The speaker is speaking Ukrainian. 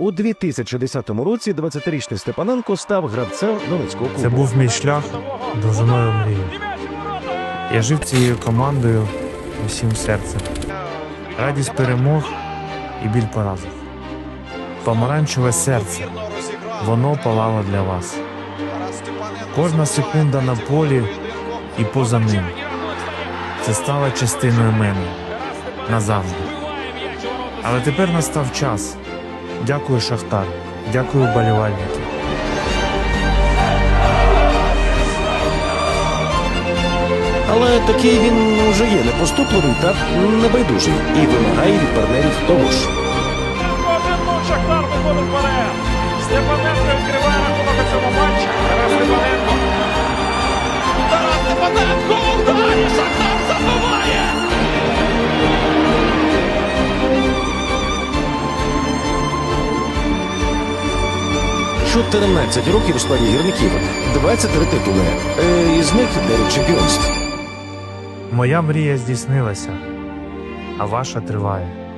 У 2010 році 20-річний Степаненко став гравцем Донецького клубу. Це був мій шлях довжиною мрії. Я жив цією командою усім серцем. Радість перемог і біль поразок. Помаранчеве серце. Воно палало для вас. Кожна секунда на полі і поза ним. Це стало частиною мене назавжди. Але тепер настав час. Дякую, Шахтар. Дякую, болівальники. Але такий він вже є непоступливий та небайдужий і вимагає від партнерів того ж. Шахтар виходить вперед. Степаненко відкриває рахунок у цьому матчі. Тарас Степаненко. Тарас Степаненко ударі! Шахтар 14 років у складі гірників, 23 титули, е, із них 9 чемпіонств. Моя мрія здійснилася, а ваша триває.